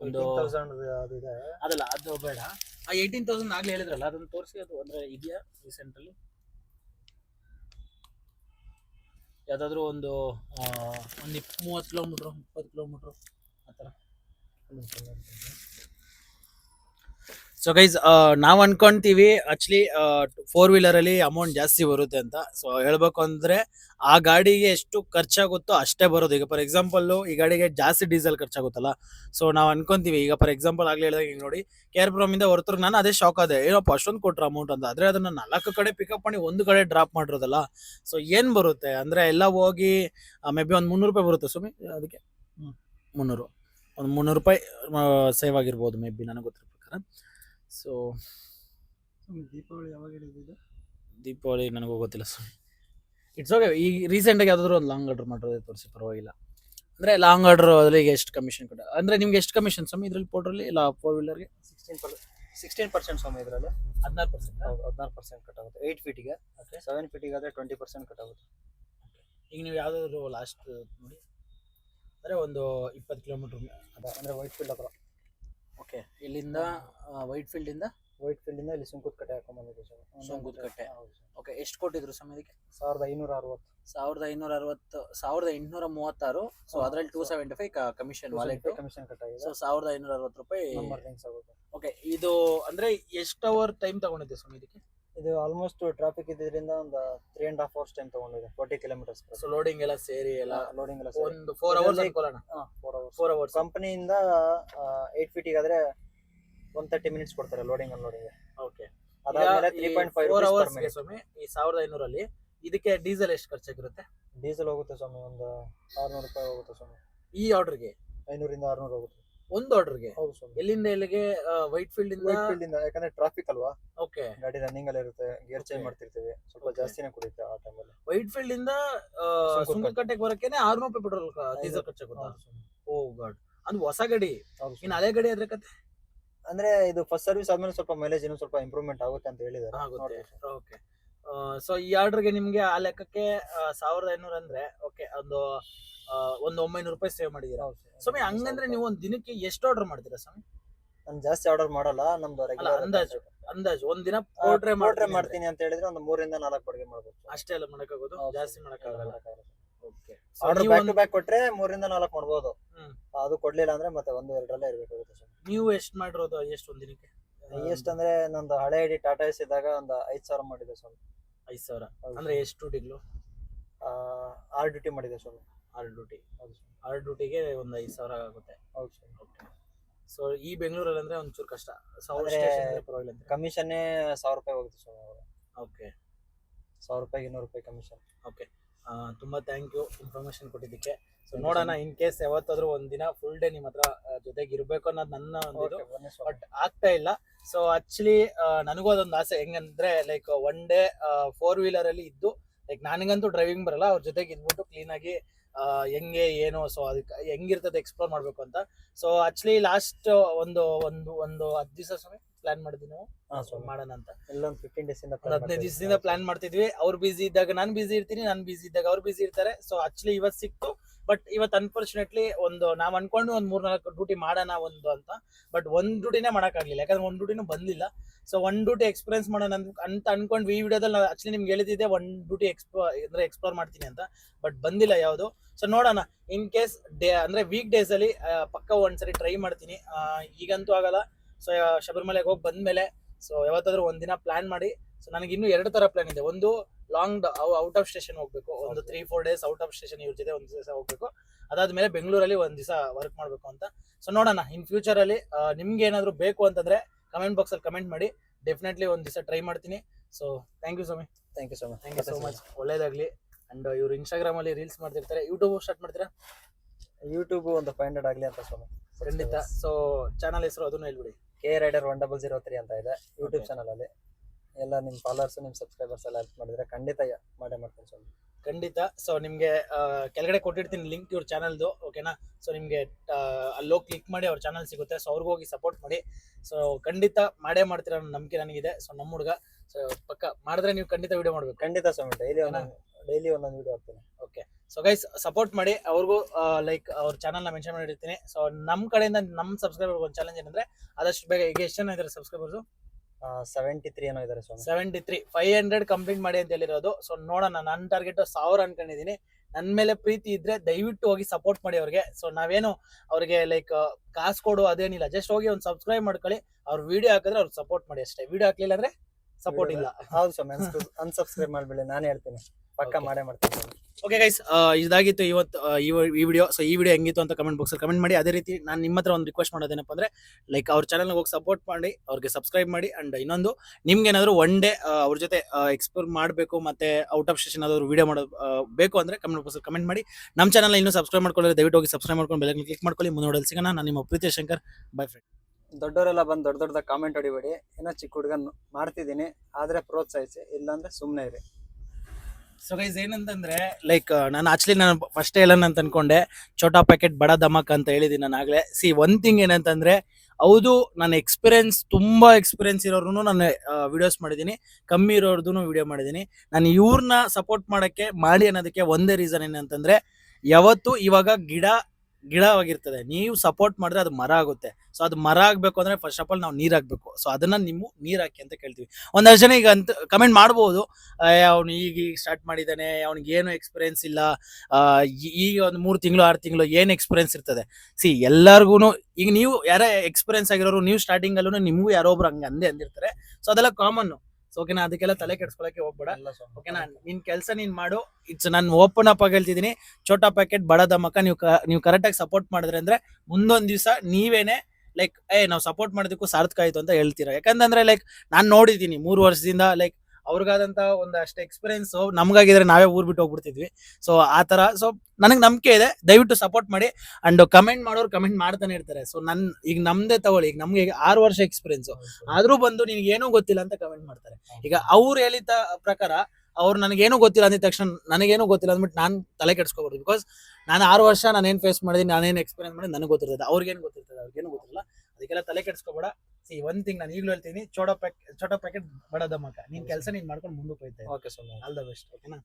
A: ಒಂದು
B: ತೌಸಂಡ್ ಅದು ಇದೆ.
A: ಅದಲ್ಲ ಅದು ಬೇಡ. ಆ ಏಯ್ಟೀನ್ ತೌಸಂಡ್ ಆಗ್ಲೇ ಹೇಳಿದ್ರಲ್ಲ ಅದನ್ನ ತೋರಿಸಿ ಅದು ಅಂದ್ರೆ ಇದೆಯಾ ರೀಸೆಂಟ್ ಅಲ್ಲಿ ಯಾವ್ದಾದ್ರು ಒಂದು ಒಂದು ಇಪ್ ಮೂವತ್ತು ಕಿಲೋಮೀಟ್ರ್ ಇಪ್ಪತ್ತು ಕಿಲೋಮೀಟ್ರು ಆ ಥರ. ಸೊ ಗೈಸ್ ನಾವು ಅನ್ಕೊಂತೀವಿ ಆಕ್ಚುಲಿ ಫೋರ್ ವೀಲರಲ್ಲಿ ಅಮೌಂಟ್ ಜಾಸ್ತಿ ಬರುತ್ತೆ ಅಂತ. ಸೊ ಹೇಳ್ಬೇಕು ಅಂದ್ರೆ, ಆ ಗಾಡಿಗೆ ಎಷ್ಟು ಖರ್ಚಾಗುತ್ತೋ ಅಷ್ಟೇ ಬರೋದು. ಈಗ ಫಾರ್ ಎಕ್ಸಾಂಪಲ್ ಈ ಗಾಡಿಗೆ ಜಾಸ್ತಿ ಡೀಸೆಲ್ ಖರ್ಚಾಗುತ್ತಲ್ಲ. ಸೊ ನಾವು ಅನ್ಕೊಂತೀವಿ, ಈಗ ಫಾರ್ ಎಕ್ಸಾಂಪಲ್ ಆಗ್ಲಿ ಹೇಳಿದಾಗ ಈಗ ನೋಡಿ ಕೇರ್ ಇಂದ ಹೊರತು ನಾನು ಅದೇ ಶಾಕ್ ಆದೆ. ಏನಪ್ಪ ಅಷ್ಟೊಂದು ಕೊಟ್ರ ಅಮೌಂಟ್ ಅಂತ. ಆದ್ರೆ ಅದನ್ನ ನಾಲ್ಕು ಕಡೆ ಪಿಕಪ್ ಮಾಡಿ ಒಂದು ಕಡೆ ಡ್ರಾಪ್ ಮಾಡಿರೋದಲ್ಲ. ಸೊ ಏನು ಬರುತ್ತೆ? ಅಂದ್ರೆ ಎಲ್ಲ ಹೋಗಿ ಮೇ ಬಿ ಒಂದು ಮುನ್ನೂರು ರೂಪಾಯಿ ಬರುತ್ತೆ ಸುಮ್ಮನೆ ಅದಕ್ಕೆ ಮುನ್ನೂರು. ಒಂದು ಮುನ್ನೂರು ರೂಪಾಯಿ ಸೇವ್ ಆಗಿರ್ಬೋದು ಮೇ ಬಿ ನನಗೆ ಗೊತ್ತಿರೋ ಪ್ರಕಾರ. ಸೊ
B: ದೀಪಾವಳಿ ಯಾವಾಗ ಹೇಳಿದ್ದು
A: ದೀಪಾವಳಿ ನನಗೂ ಗೊತ್ತಿಲ್ಲ ಸ್ವಾಮಿ ಇಟ್ಸ್ ಓಕೆ ಈ ರೀಸೆಂಟಾಗಿ ಯಾವುದಾದ್ರು ಒಂದು ಲಾಂಗ್ ಆರ್ಡರ್ ಮಾಡಿರೋದೇ ತೋರಿಸಿ ಪರವಾಗಿಲ್ಲ. ಅಂದರೆ ಲಾಂಗ್ ಆರ್ಡರ್ ಅದ್ರಿಗೆ ಎಷ್ಟು ಕಮಿಷನ್ ಕೊಡ ಅಂದರೆ ನಿಮ್ಗೆ ಎಷ್ಟು ಕಮಿಷನ್ ಸ್ವಾಮಿ ಇದರಲ್ಲಿ ಪೋಟ್ರಲ್ಲಿ ಇಲ್ಲ ಫೋರ್ ವೀಲರ್ಗೆ
B: ಸಿಕ್ಸ್ಟೀನ್ ಪರ್ ಸಿಕ್ಸ್ಟೀನ್ ಪರ್ಸೆಂಟ್ ಸ್ವಾಮಿ ಇದರಲ್ಲಿ.
A: ಹದಿನಾರು ಪರ್ಸೆಂಟ್
B: ಹೌದು ಹದಿನಾರು ಪರ್ಸೆಂಟ್ ಕಟ್ ಆಗುತ್ತೆ ಏಯ್ಟ್ ಫೀಟಿಗೆ
A: ಓಕೆ
B: ಸೆವೆನ್ ಫೀಟಿಗೆ ಆದರೆ ಟ್ವೆಂಟಿ ಪರ್ಸೆಂಟ್ ಕಟ್ ಆಗುತ್ತೆ
A: ಈಗ ನೀವು ಯಾವುದಾದ್ರು ಲಾಸ್ಟ್ ನೋಡಿ. ಅಂದರೆ ಒಂದು ಇಪ್ಪತ್ತು ಕಿಲೋಮೀಟ್ರ್
B: ಅದ ಅಂದರೆ ವೈಟ್ ಫೀಲ್ಡ್ ಹತ್ರ.
A: ಓಕೆ ಇಲ್ಲಿಂದ ವೈಟ್ ಫೀಲ್ಡ್ ಇಂದ?
B: ವೈಟ್ ಫೀಲ್ಡ್ ಇಂದ ಇಲ್ಲಿ ಸುಂಕುತ್ ಕಟ್ಟೆ ಹಾಕೊಂಡ್ ಬಂದಿದ್ದೆ ಸರ್
A: ಸುಂಕುತ್ ಕಟ್ಟೆ. ಓಕೆ ಎಷ್ಟು ಕೊಟ್ಟಿದ್ರು ಸಮಯಕ್ಕೆ
B: ಸಾವಿರದ ಐನೂರ ಅರವತ್ತು.
A: ಸಾವಿರದ ಐನೂರ ಅರವತ್ತು ಸಾವಿರದ ಎಂಟುನೂರ ಮೂವತ್ತಾರು. ಸೊ ಅದರಲ್ಲಿ two seventy five commission wallet
B: commission cut ಆಗಿದೆ.
A: ಸೊ ಸಾವಿರದ ಐನೂರ ಅರವತ್ತು ರೂಪಾಯಿ. ಓಕೆ ಇದು ಅಂದ್ರೆ ಎಷ್ಟು ಅವರ್ ಟೈಮ್ ತಗೊಂಡಿದ್ದೆ ಸ್ವಾಮಿ ಇದಕ್ಕೆ
B: ಇದು ಆಲ್ಮೋಸ್ಟ್ ಟ್ರಾಫಿಕ್ ಇದ್ದಿದ್ರಿಂದ ಒಂದು three and half hours time ತಗೊಂಡಿದೆ ಫೋರ್ಟಿ ಕಿಲೋಮೀಟರ್ಸ್
A: ಸೊ ಲೋಡಿಂಗ್ ಎಲ್ಲ ಸೇರಿ ಎಲ್ಲ
B: ಲೋಡಿಂಗ್ ಎಲ್ಲ
A: ಒಂದು four hours
B: four hours
A: four hours
B: ಕಂಪನಿಯಿಂದ ಏಟ್ ಫೀಟಿಗೆ ಆದ್ರೆ ಒನ್ ತರ್ಟಿ ಮಿನಿಟ್ಸ್ ಕೊಡ್ತಾರೆ ಲೋಡಿಂಗ್ ಅನ್ಲೋಡಿಂಗ್
A: ಓಕೆ
B: ಅದಾದ್ಮೇಲೆ three point five
A: four hours ಸ್ವಾಮಿ ಈ ಸಾವಿರದ ಐನೂರಲ್ಲಿ ಇದಕ್ಕೆ ಡೀಸೆಲ್ ಎಷ್ಟು ಖರ್ಚಾಗಿರುತ್ತೆ?
B: ಡೀಸೆಲ್ ಹೋಗುತ್ತೆ ಸ್ವಾಮಿ ಒಂದು ಆರ್ನೂರು ರೂಪಾಯಿ ಹೋಗುತ್ತೆ ಸ್ವಾಮಿ.
A: ಈ ಆರ್ಡರ್ಗೆ
B: ಐನೂರಿಂದ ಆರ್ನೂರು ಹೋಗುತ್ತೆ.
A: ಒಂದು ಆರ್ಡರ್ಗೆ?
B: ಸ್ವಾಮಿ.
A: ಎಲ್ಲಿಂದ ಎಲ್ಲಿಗೆ ವೈಟ್ ಫೀಲ್ಡ್ ಇಂದ?
B: ವೈಟ್ ಫೀಲ್ಡ್ ಇಂದ ಯಾಕಂದ್ರೆ ಟ್ರಾಫಿಕ್ ಅಲ್ವಾ?
A: ಓಕೆ
B: ಗಾಡಿ ರನ್ನಿಂಗ್ ಅಲ್ಲಿ ಇರುತ್ತೆ ಗೇರ್ ಚೇಂಜ್. ಮಾಡ್ತಿರ್ತೀವಿ. ಸ್ವಲ್ಪ ಜಾಸ್ತಿನೇ ಕುಡಿಯುತ್ತೆ ಆ ಟೈಮಲ್ಲಿ
A: ವೈಟ್ ಫೀಲ್ಡ್ ಇಂದ ಸುಂಕಟ್ಟೆಗೆ ಬರಕ್ಕೇನೆ ಆರ್ನೂರು ರೂಪಾಯಿ ಪೆಟ್ರೋಲ್ ಡೀಸೆಲ್ ಖರ್ಚಾಗುತ್ತೆ ಓ ಗಾಡ್ ಅದು ಹೊಸ ಗಾಡಿ. ಇನ್ನು ಹಳೆ ಗಾಡಿ ಆದ್ರೆ ಕತೆ?
B: ಅಂದ್ರೆ ಇದು ಫಸ್ಟ್ ಸರ್ವಿಸ್ ಆದ್ಮೇಲೆ ಸ್ವಲ್ಪ ಮೈಲೇಜ್ ಇನ್ನೂ ಸ್ವಲ್ಪ ಇಂಪ್ರೂವ್ಮೆಂಟ್ ಆಗುತ್ತೆ ಅಂತ ಹೇಳಿದ್ದಾರೆ.
A: ಆಗುತ್ತೆ. ಓಕೆ ಸೊ ಈ ಆರ್ಡರ್ಗೆ ನಿಮ್ಗೆ ಆ ಲೆಕ್ಕಕ್ಕೆ ಸಾವಿರದ ಐನೂರು ಅಂದ್ರೆ ಓಕೆ ಒಂದು ಒಂದು ಒಂಬೈನೂರು ರೂಪಾಯಿ ಸೇವ್ ಮಾಡಿದೀರಾ. ಸ್ವಾಮಿ ಹಂಗಂದ್ರೆ ನೀವು ಒಂದ್ ದಿನಕ್ಕೆ ಎಷ್ಟು ಆರ್ಡರ್ ಮಾಡ್ತೀರಾ ಸ್ವಾಮಿ?
B: ನಾನು ಜಾಸ್ತಿ ಆರ್ಡರ್ ಮಾಡಲ್ಲ ನಮ್ದು ರೆಗ್ಯುಲರ್
A: ಅಂದಾಜು. ಅಂದಾಜು. ಒಂದ್ ದಿನ ಪೋಟ್ರೆ
B: ಮಾಡ್ರೆ
A: ಮಾಡ್ತೀನಿ
B: ಅಂತ. ಹೇಳಿದ್ರೆ ಒಂದು ಮೂರಿಂದ ನಾಲ್ಕು ಅಡುಗೆ ಮಾಡ್ಬೋದು
A: ಅಷ್ಟೇ ಅಲ್ಲ ಮಾಡಕ್ಕಾಗೋದು?
B: ಹೌದು.
A: ಜಾಸ್ತಿ
B: ಮಾಡಕ್
A: ಮಾಡಕ್ಕಾಗಲ್ಲ. Okay.
B: Order back to back ಕೊಟ್ರೆ ಮೂರಿಂದ ನಾಲ್ಕು ಮಾಡ್ಬೋದು.
A: ಹ್ಮ್.
B: ಅದು ಕೊಡ್ಲಿಲ್ಲ ಅಂದ್ರೆ ಮತ್ತೆ ಒಂದು ಎರಡರಲ್ಲೇ ಇರ್ಬೇಕಾಗುತ್ತೆ
A: ನೀವು ಎಷ್ಟು ಮಾಡಿರೋದು ಎಷ್ಟು ಒಂದ್ ದಿನಕ್ಕೆ?
B: ಎಷ್ಟಂದ್ರೆ ನಂದು ಹಳೆ ಐಡಿ ಟಾಟಾ ಎಸ್ ಇದ್ದಾಗ ಒಂದು ಐದ್ ಸಾವಿರ ಮಾಡಿದೆ ಸ್ವಾಮಿ.
A: ಐದ್ ಸಾವಿರ.
B: ಹೌದು.
A: ಅಂದ್ರೆ ಎಷ್ಟು ಡಿಗ್ಲು
B: ಆ, ಆರ್ ಡ್ಯೂಟಿ ಮಾಡಿದೆ ಸ್ವಾಮಿ.
A: R duty. ಆರ್ ಡ್ಯೂಟಿಗೆ ಒಂದು ಐದು ಸಾವಿರ ಆಗುತ್ತೆ.
B: ಹೌದು ಸರ್
A: ಓಕೆ ಸೊ ಈ ಬೆಂಗಳೂರಲ್ಲಿ ಅಂದ್ರೆ ಒಂಚೂರು ಕಷ್ಟ.
B: ಅಂದ್ರೆ
A: ಪರವಾಗಿಲ್ಲ ಅಂತ
B: ಕಮಿಷನ್ನೇ ಸಾವಿರ ರೂಪಾಯಿ ಹೋಗುತ್ತೆ ಸರ್
A: ಓಕೆ
B: ಸಾವಿರ ರೂಪಾಯಿ ಇನ್ನೂರು ರೂಪಾಯಿ ಕಮಿಷನ್
A: ಓಕೆ ತುಂಬಾ ಥ್ಯಾಂಕ್ ಯು ಇನ್ಫಾರ್ಮೇಶನ್ ಕೊಟ್ಟಿದ್ದಕ್ಕೆ. ಸೊ ನೋಡೋಣ ಇನ್ ಕೇಸ್ ಯಾವತ್ತಾದ್ರೂ ಒಂದು ದಿನ ಫುಲ್ ಡೇ ನಿಮ್ಮ ಹತ್ರ ಜೊತೆಗೆ ಇರಬೇಕು ಅನ್ನೋದು ನನ್ನ ಒಂದು ಬಟ್ ಆಗ್ತಾ ಇಲ್ಲ. ಸೊ ಆಕ್ಚುಲಿ ನನಗೂ ಅದೊಂದು ಆಸೆ. ಹೆಂಗಂದ್ರೆ like one day four wheeler ಅಲ್ಲಿ ಇದ್ದು ಲೈಕ್ ನನಗಂತೂ ಡ್ರೈವಿಂಗ್ ಬರಲ್ಲ. ಅವ್ರ ಜೊತೆಗೆ ಇದ್ಬಿಟ್ಟು ಕ್ಲೀನ್ ಆಗಿ ಆ, ಹೆಂಗೆ ಏನು ಸೊ ಅದಕ್ಕೆ ಹೆಂಗಿರ್ತದೆ ಎಕ್ಸ್ಪ್ಲೋರ್ ಮಾಡ್ಬೇಕು ಅಂತ. ಸೊ ಆಕ್ಚುಲಿ ಲಾಸ್ಟ್ ಒಂದು ಒಂದು ಒಂದು ಹತ್ತು ದಿವಸ ಸಮಯ ಪ್ಲಾನ್ ಮಾಡಿದ್ವಿ ನಾವು. ಮಾಡೋಣ ಅಂತ.
B: ಇಲ್ಲೊಂದು ಫಿಫ್ಟೀನ್ ಡೇಸ್ ಇಂದ
A: ಹದಿನೈದು ದಿವಸದಿಂದ ಪ್ಲಾನ್ ಮಾಡ್ತಿದ್ವಿ. ಅವ್ರು ಬಿಸಿ ಇದ್ದಾಗ ನಾನು ಬಿಸಿ ಇರ್ತೀನಿ ನಾನು ಬಿಸಿ ಇದ್ದಾಗ ಅವ್ರು ಬಿಸಿ ಇರ್ತಾರೆ. ಸೊ ಆಕ್ಚುಲಿ ಇವತ್ತು ಸಿಕ್ತು. ಬಟ್ ಇವತ್ತು ಅನ್ಫಾರ್ಚುನೇಟ್ಲಿ ಒಂದು, ನಾವ್ ಅನ್ಕೊಂಡು ಒಂದ್ ಮೂರ್ ನಾಲ್ಕು ಡ್ಯೂಟಿ ಮಾಡೋಣ ಒಂದು ಅಂತ ಬಟ್ ಒಂದ್ ಡ್ಯೂಟಿನೇ ಮಾಡೋಕ್ಕಾಗಲಿಲ್ಲ. ಯಾಕಂದ್ರೆ ಒಂದ್ ಡ್ಯೂಟಿನೂ ಬಂದಿಲ್ಲ. ಸೊ ಒಂದು ಡ್ಯೂಟಿ ಎಕ್ಸ್ಪೀರಿಯನ್ಸ್ ಮಾಡೋಣ ಅಂತ- ಅನ್ಕೊಂಡು ಈ ವಿಡಿಯೋದಲ್ಲಿ ಆಕ್ಚುಲಿ ನಿಮ್ಗೆ ಹೇಳಿದ್ದೆ ಒಂದು ಡ್ಯೂಟಿ ಎಕ್ಸ್ಪ್ಲೋ ಅಂದ್ರೆ ಎಕ್ಸ್ಪ್ಲೋರ್ ಮಾಡ್ತೀನಿ ಅಂತ ಬಟ್ ಬಂದಿಲ್ಲ ಯಾವುದು. ಸೊ ನೋಡೋಣ ಇನ್ ಕೇಸ್ ಡೇ ಅಂದ್ರೆ ವೀಕ್ ಅಲ್ಲಿ ಪಕ್ಕ ಒಂದ್ಸರಿ ಟ್ರೈ ಮಾಡ್ತೀನಿ. ಈಗಂತೂ ಆಗಲ್ಲ. ಸೊ ಶಬರಿಮಲೆಗೆ ಹೋಗಿ ಬಂದ್ಮೇಲೆ ಸೊ ಯಾವತ್ತಾದ್ರೂ ಒಂದಿನ ಪ್ಲಾನ್ ಮಾಡಿ. ಸೊ ನನಗೆ ಇನ್ನೂ ಎರಡು ತರ ಪ್ಲಾನ್ ಇದೆ. ಒಂದು ಲಾಂಗ್ ಔಟ್ ಆಫ್ ಸ್ಟೇಷನ್ ಹೋಗ್ಬೇಕು. ಒಂದು three four days out of station ಇವ್ರ ಜೊತೆ ಒಂದು ದಿವಸ ಹೋಗ್ಬೇಕು. ಅದಾದ್ಮೇಲೆ ಬೆಂಗಳೂರಲ್ಲಿ ಒಂದ್ ದಿವಸ ವರ್ಕ್ ಮಾಡಬೇಕು ಅಂತ. ಸೊ ನೋಡೋಣ. ಇನ್ ಫ್ಯೂಚರ್ ಅಲ್ಲಿ ನಿಮ್ಗೆ ಏನಾದ್ರು ಬೇಕು ಅಂತಂದ್ರೆ ಕಮೆಂಟ್ ಬಾಕ್ಸ್ ಅಲ್ಲಿ ಕಮೆಂಟ್ ಮಾಡಿ. ಡೆಫಿನೆಟ್ಲಿ ಒಂದ್ ದಿವಸ ಟ್ರೈ ಮಾಡ್ತೀನಿ. So thank you Swami.
B: Thank you so much
A: thank you so much ಒಳ್ಳೇದಾಗ್ಲಿ. ಅಂಡ್ ಇವ್ರು ಇನ್ಸ್ಟಾಗ್ರಾಮ್ ಅಲ್ಲಿ ರೀಲ್ಸ್ ಮಾಡ್ತಿರ್ತಾರೆ. ಯೂಟ್ಯೂಬ್ ಸ್ಟಾರ್ಟ್ ಮಾಡ್ತೀರಾ?
B: ಯೂಟ್ಯೂಬ್ ಒಂದು ಫೈವ್ ಹಂಡ್ರೆಡ್ ಆಗಲಿ ಅಂತ ಸ್ವಾಮಿ.
A: ಖಂಡಿತ. ಸೊ ಚಾನಲ್ ಹೆಸರು ಅದನ್ನು ಹೇಳ್ಬಿಡಿ.
B: K rider one double zero three ಅಂತ ಇದೆ ಯೂಟ್ಯೂಬ್
A: ಚಾನಲಲ್ಲಿ
B: ಚಾನಲ್ ಅಲ್ಲಿ. ಎಲ್ಲ ನಿಮ್ಮ ಫಾಲೋವರ್ಸ್ ನಿಮ್ಮ ಸಬ್ಸ್ಕ್ರೈಬರ್ಸ್ ಎಲ್ಲ ಹೆಲ್ಪ್ ಮಾಡಿದ್ರೆ ಖಂಡಿತ ಮಾಡೇ ಮಾಡ್ತೀನಿ ಸ್ವಾಮಿ
A: ಖಂಡಿತ. ಸೊ ನಿಮಗೆ ಕೆಳಗಡೆ ಕೊಟ್ಟಿರ್ತೀನಿ ಲಿಂಕ್ ಇವ್ರ ಚಾನಲ್ದು ಓಕೆನಾ ಸೊ ನಿಮಗೆ ಅಲ್ಲೋಗಿ ಕ್ಲಿಕ್ ಮಾಡಿ ಅವ್ರ ಚಾನಲ್ ಸಿಗುತ್ತೆ. ಸೊ ಅವ್ರಿಗೆ ಹೋಗಿ ಸಪೋರ್ಟ್ ಮಾಡಿ. ಸೊ ಖಂಡಿತ ಮಾಡೇ ಮಾಡ್ತೀರಾ ಅನ್ನೋ ನಂಬಿಕೆ ನನಗಿದೆ. ಸೊ ನಮ್ಮ ಹುಡುಗ ಸೊ ಪಕ್ಕ ಮಾಡಿದ್ರೆ ನೀವು ಖಂಡಿತ ವಿಡಿಯೋ ಮಾಡಬೇಕು.
B: ಖಂಡಿತ ಸ್ವಾಮಿ ಡೈಲಿ ಒಂದೊಂದು ಡೈಲಿ ಒಂದೊಂದು ವಿಡಿಯೋ ಹಾಕ್ತೀನಿ.
A: ಸೊ ಗೈಸ್ ಸಪೋರ್ಟ್ ಮಾಡಿ. ಅವ್ರಿಗೂ ಲೈಕ್ ಅವ್ರ ಚಾನಲ್ನ ಮೆನ್ಷನ್ ಮಾಡಿರ್ತೀನಿ. ಸೊ ನಮ್ಮ ಕಡೆಯಿಂದ ನಮ್ಮ ಸಬ್ಸ್ಕ್ರೈಬರ್ ಒಂದು ಚಾಲೆಂಜ್ ಏನಂದ್ರೆ ಆದಷ್ಟು ಬೇಗ ಈಗ ಎಷ್ಟು ಜನ ಇದ್ದಾರೆ ಸಬ್ಸ್ಕ್ರೈಬರ್ಸು
B: ಸೆವೆಂಟಿ ತ್ರೀ ಏನೋ ಇದ್ದಾರೆ ಸ್ವಾಮಿ.
A: Seventy three five hundred complete ಮಾಡಿ ಅಂತ ಹೇಳಿರೋದು. ಸೊ ನೋಡೋಣ ನನ್ನ ಟಾರ್ಗೆಟ್ ಸಾವಿರ ಅನ್ಕೊಂಡಿದ್ದೀನಿ ನನ್ನ ಮೇಲೆ ಪ್ರೀತಿ ಇದ್ರೆ ದಯವಿಟ್ಟು ಹೋಗಿ ಸಪೋರ್ಟ್ ಮಾಡಿ ಅವ್ರಿಗೆ. ಸೊ ನಾವೇನು ಅವ್ರಿಗೆ ಲೈಕ್ ಕಾಸು ಕೊಡು ಅದೇನಿಲ್ಲ. ಜಸ್ಟ್ ಹೋಗಿ ಒಂದು ಸಬ್ಸ್ಕ್ರೈಬ್ ಮಾಡ್ಕೊಳ್ಳಿ. ಅವ್ರ ವಿಡಿಯೋ ಹಾಕಿದ್ರೆ ಅವ್ರಿಗೆ ಸಪೋರ್ಟ್ ಮಾಡಿ ಅಷ್ಟೇ. ವಿಡಿಯೋ ಹಾಕ್ಲಿಲ್ಲ ಅಂದ್ರೆ ಸಪೋರ್ಟ್ ಇಲ್ಲ.
B: ಹೌದು ಸ್ವಾಮಿ ಅನ್ಸಬ್ಸ್ಕ್ರೈಬ್ <laughs> ಮಾಡ್ಬೇಡಿ. ನಾನು ಹೇಳ್ತೀನಿ. ಪಕ್ಕ. ಮಾಡೇ ಮಾಡ್ತೀನಿ.
A: ಓಕೆ ಗೈಸ್ ಇದಾಗಿತ್ತು ಇವತ್ತು ಈ ಈ ವಿಡಿಯೋ ಸೊ ಈ ವಿಡಿಯೋ ಹೆಂಗಿತ್ತು ಅಂತ ಕಮೆಂಟ್ ಬಾಕ್ಸಲ್ಲಿ ಕಮೆಂಟ್ ಮಾಡಿ. ಅದೇ ರೀತಿ ನಾನು ನಿಮ್ಮ ಹತ್ರ ಒಂದು ರಿಕ್ವೆಸ್ಟ್ ಮಾಡೋದೇನಪ್ಪ ಅಂದರೆ ಲೈಕ್ ಅವ್ರ ಚಾನಲ್ಗೆ ಹೋಗಿ ಸಪೋರ್ಟ್ ಮಾಡಿ, ಅವ್ರಿಗೆ ಸಬ್ಸ್ಕ್ರೈಬ್ ಮಾಡಿ ಆ್ಯಂಡ್ ಇನ್ನೊಂದು, ನಿಮ್ಗೆ ಏನಾದರೂ ಒನ್ ಡೇ ಅವ್ರ ಜೊತೆ ಎಕ್ಸ್ಪ್ಲೋರ್ ಮಾಡಬೇಕು ಮತ್ತೆ ಔಟ್ ಆಫ್ ಸ್ಟೇಷನ್ ಆದರೂ ವಿಡಿಯೋ ಮಾಡೋದು ಬೇಕು ಅಂದರೆ ಕಮೆಂಟ್ ಬಾಕ್ಸಲ್ಲಿ ಕಮೆಂಟ್ ಮಾಡಿ. ನಮ್ಮ ಚಾನಲ್ ಇನ್ನೂ ಸಬ್ಸ್ಕ್ರೈಬ್ ಮಾಡ್ಕೊಳ್ಳಿ ದಯವಿಟ್ಟು ಹೋಗಿ ಸಬ್ಸ್ಕ್ರೈಬ್ ಮಾಡ್ಕೊಂಡು ಬೆಲೆ ಕ್ಲಿಕ್ ಮಾಡ್ಕೊಳ್ಳಿ. ಮುಂದೆ ನೋಡೋದು ಸಿಗೋಣ. ನಾನು ನಿಮ್ಮ ಪ್ರೀತಿ ಶಂಕರ್. ಬೈ ಫ್ರೆಂಡ್
B: ದೊಡ್ಡವರೆಲ್ಲ ಬಂದು ದೊಡ್ಡ ದೊಡ್ಡದ ಕಾಮೆಂಟ್ ಹೊಡಿಬೇಡಿ. ಏನೋ ಚಿಕ್ಕ ಹುಡುಗನ್ ಮಾಡ್ತಿದ್ದೀನಿ ಆದರೆ ಪ್ರೋತ್ಸಾಹಿಸಿ. ಇಲ್ಲಾಂದ್ರೆ ಸುಮ್ಮನೆ ಇರಿ.
A: ಸೊ ಗೈಸ್ ಏನಂತಂದ್ರೆ ಲೈಕ್ ನಾನು ಆಕ್ಚುಲಿ ನಾನು ಫಸ್ಟ್ ಹೇಳೋಣ ಅಂತ ಅನ್ಕೊಂಡೆ. ಚೋಟಾ ಪ್ಯಾಕೆಟ್ ಬಡ ಧಮಕ್ ಅಂತ ಹೇಳಿದೀನಿ ನಾನು ಆಗಲೇ. ಸಿ ಒನ್ ಥಿಂಗ್ ಏನಂತಂದ್ರೆ, ಹೌದು ನನ್ನ ಎಕ್ಸ್ಪೀರಿಯನ್ಸ್ ತುಂಬ ಎಕ್ಸ್ಪೀರಿಯನ್ಸ್ ಇರೋರು ನಾನು ವಿಡಿಯೋಸ್ ಮಾಡಿದ್ದೀನಿ ಕಮ್ಮಿ ಇರೋರ್ದು ವಿಡಿಯೋ ಮಾಡಿದ್ದೀನಿ ನಾನು ಇವ್ರನ್ನ ಸಪೋರ್ಟ್ ಮಾಡೋಕ್ಕೆ, ಮಾಡಿ ಅನ್ನೋದಕ್ಕೆ ಒಂದೇ ರೀಸನ್ ಏನಂತಂದ್ರೆ, ಯಾವತ್ತು ಇವಾಗ ಗಿಡ ಗಿಡವಾಗಿರ್ತದೆ. ನೀವು ಸಪೋರ್ಟ್ ಮಾಡಿದ್ರೆ ಅದು ಮರ ಆಗುತ್ತೆ. ಸೊ ಅದು ಮರ ಆಗಬೇಕು ಅಂದ್ರೆ ಫಸ್ಟ್ ಆಫ್ ಆಲ್ ನಾವು ನೀರ್ ಹಾಕ್ಬೇಕು. ಸೊ ಅದನ್ನ ನೀವು ನೀರ್ ಹಾಕಿ ಅಂತ ಕೇಳ್ತೀವಿ. ಒಂದಷ್ಟು ಜನ ಈಗ ಅಂತ ಕಮೆಂಟ್ ಮಾಡ್ಬೋದು. ಅವನು ಈಗ ಈಗ ಸ್ಟಾರ್ಟ್ ಮಾಡಿದ್ದಾನೆ. ಅವ್ನಿಗೆ ಏನು ಎಕ್ಸ್ಪೀರಿಯನ್ಸ್ ಇಲ್ಲ. ಈಗ ಒಂದು ಮೂರು ತಿಂಗಳು, ಆರು ತಿಂಗಳು ಏನು ಎಕ್ಸ್ಪೀರಿಯನ್ಸ್ ಇರ್ತದೆ. ಸಿ ಎಲ್ಲರಿಗೂ ಈಗ ನೀವು ಯಾರೇ ಎಕ್ಸ್ಪೀರಿಯನ್ಸ್ ಆಗಿರೋರು, ನೀವು ಸ್ಟಾರ್ಟಿಂಗಲ್ಲೂ ನಿಮಗೂ ಯಾರೋ ಒಬ್ರು ಹಂಗೆ ಅಂದೇ ಅಂದಿರ್ತಾರೆ. ಸೊ ಅದೆಲ್ಲ ಕಾಮನ್ ಸೊ ಓಕೆನಾ ಅದಕ್ಕೆಲ್ಲ ತಲೆ ಕೆಡ್ಸ್ಕೊಳಕ್ಕೆ ಹೋಗ್ಬೇಡ. ಓಕೆನಾ ನಿನ್ ಕೆಲಸ ನೀನ್ ಮಾಡು. ಇಟ್ಸ್ ನಾನು ಓಪನ್ ಅಪ್ ಆಗಿ ಹೇಳ್ತಿದ್ದೀನಿ ಚೋಟಾ ಪ್ಯಾಕೆಟ್ ಬಡ ದಮಕ ನೀವು ನೀವು ಕರೆಕ್ಟಾಗಿ ಸಪೋರ್ಟ್ ಮಾಡಿದ್ರೆ ಅಂದ್ರೆ ಮುಂದೊಂದ್ ದಿವಸ ನೀವೇನೆ ಲೈಕ್ ಏ ನಾವು ಸಪೋರ್ಟ್ ಮಾಡೋದಕ್ಕೂ ಸಾರ್ಥಕ ಆಯ್ತು ಅಂತ ಹೇಳ್ತೀರಾ. ಯಾಕಂತಂದ್ರೆ ಲೈಕ್ ನಾನು ನೋಡಿದ್ದೀನಿ ಮೂರು ವರ್ಷದಿಂದ ಲೈಕ್ ಅವ್ರಿಗಾದಂತ ಒಂದಷ್ಟು ಎಕ್ಸ್ಪೀರಿಯನ್ಸ್ ನಮ್ಗಾಗಿದ್ರೆ ನಾವೇ ಊರ್ ಬಿಟ್ಟು ಹೋಗ್ಬಿಡ್ತಿದ್ವಿ. ಸೊ ಆ ತರ ಸೊ ನನಗೆ ನಂಬಿಕೆ ಇದೆ. ದಯವಿಟ್ಟು ಸಪೋರ್ಟ್ ಮಾಡಿ. ಅಂಡ್ ಕಮೆಂಟ್ ಮಾಡೋರು ಕಮೆಂಟ್ ಮಾಡ್ತಾನೆ ಇರ್ತಾರೆ. ಸೊ ನನ್, ಈಗ ನಮ್ದೇ ತಗೊಳ್ಳಿ. ಈಗ ನಮ್ಗೆ ಆರು ವರ್ಷ ಎಕ್ಸ್ಪೀರಿಯನ್ಸ್ ಆದ್ರೂ ಬಂದು ನಿನ್ಗೆ ಏನೂ ಗೊತ್ತಿಲ್ಲ ಅಂತ ಕಮೆಂಟ್ ಮಾಡ್ತಾರೆ. ಈಗ ಅವ್ರು ಹೇಳಿದ ಪ್ರಕಾರ ಅವ್ರು ನನಗೇನು ಗೊತ್ತಿಲ್ಲ ಅಂದಿದ ತಕ್ಷಣ ನನಗೇನು ಗೊತ್ತಿಲ್ಲ ಅಂದ್ಬಿಟ್ಟು ನಾನು ತಲೆ ಕೆಡ್ಸ್ಕೊಬಾರ್ದು. ಬಿಕಾಸ್ ನಾನು ಆರು ವರ್ಷ ನಾನು ಏನು ಫೇಸ್ ಮಾಡಿದೀನಿ ನಾನೇನು ಎಕ್ಸ್ಪೀರಿಯನ್ಸ್ ಮಾಡಿ ನನಗೆ ಗೊತ್ತಿರ್ತದೆ. ಅವ್ರಿಗೇನು ಗೊತ್ತಿರ್ತದೆ, ಅವ್ರಿಗೇನು ಗೊತ್ತಿಲ್ಲ ಅದಕ್ಕೆಲ್ಲ ತಲೆ ಕೆಡ್ಸ್ಕೊಬೇಡ. ಸಿ ಒಂದ್ ತಿಂಗ್ ನಾನು ಈಗಲೂ ಹೇಳ್ತೀನಿ ಚೋಟೋ ಪ್ಯಾಕೆಟ್ ಚೋಟೋ ಪ್ಯಾಕೆಟ್ ಬಡ ದಮ್ಮಕ ನಿನ್ ಕೆಲಸ ನೀನ್ ಮಾಡ್ಕೊಂಡು ಮುಂದಕ್ಕೆ ಹೋಯ್ತಾ.
C: ಓಕೆ
A: ಆಲ್ ದ ಬೆಸ್ಟ್ ಓಕೆನಾ